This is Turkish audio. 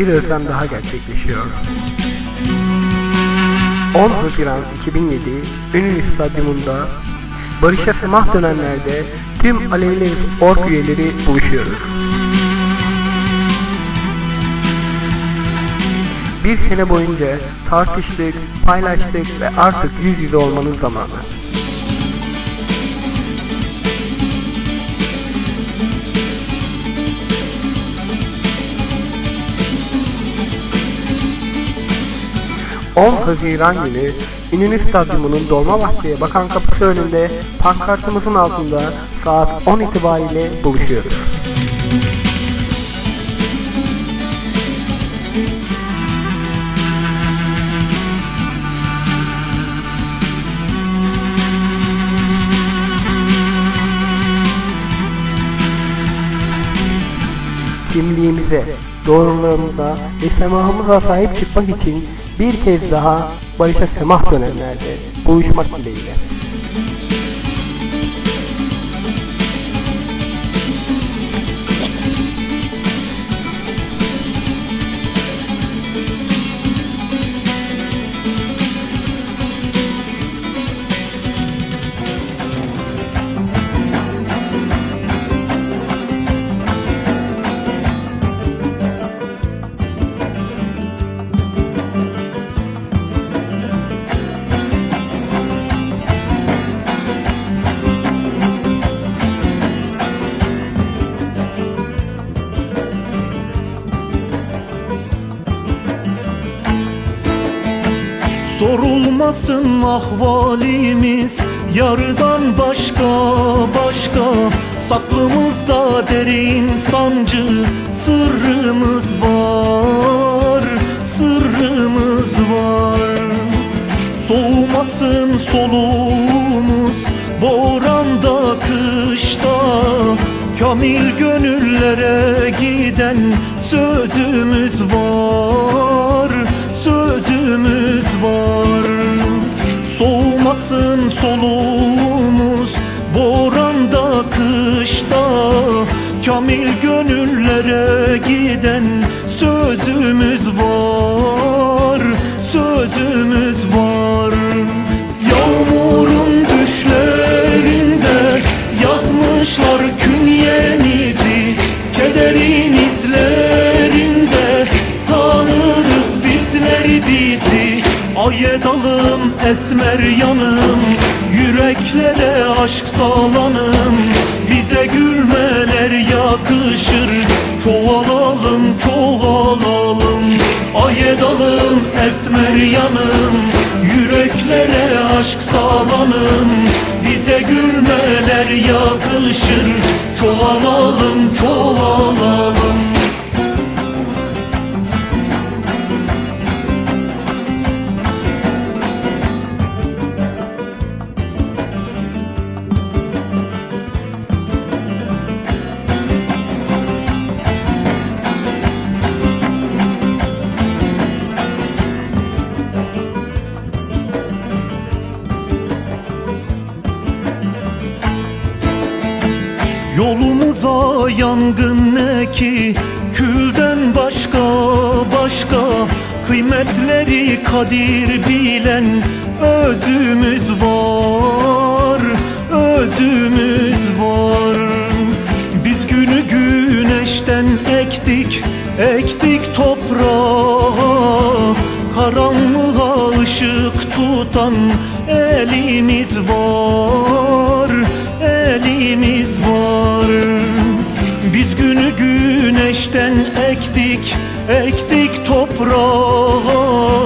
bir özlem daha gerçekleşiyor. 10 Haziran 2007 Ünlü Stadyumunda Barış'a semah dönenlerde tüm Alevileriz Ork üyeleri buluşuyoruz. Bir sene boyunca tartıştık, paylaştık ve artık yüz yüze olmanın zamanı. ...10 Haziran günü İnönü Stadyumu'nun Dolmabahçe'ye bakan kapısı önünde pankartımızın altında saat 10 itibariyle buluşuyoruz. kimliğimize, doğrularımıza ve semahımıza sahip çıkmak için bir kez daha barışa semah dönenlerde buluşmak dileğiyle. Sorulmasın ahvalimiz Yardan başka başka. Saklımızda derin sancı Sırrımız var Sırrımız var. Soğumasın soluğumuz Boranda kışta. Kamil gönüllere giden sözümüz var Sözümüz var. Soğumasın soluğumuz Boranda kışta. Kamil gönüllere giden sözümüz Ay dalım esmer yanım. Yüreklere aşk salanım Bize gülmeler yakışır. Çoğalalım çoğalalım. Ay dalım esmer yanım. Yüreklere aşk salanım Bize gülmeler yakışır. Çoğalalım çoğalalım Yolumuza yangın ne ki? Külden başka başka Kıymetleri kadir bilen Özümüz var Özümüz var. Biz günü güneşten ektik Ektik toprağa. Karanlığa ışık tutan elimiz var elimiz var güneşten ektik, ektik toprağa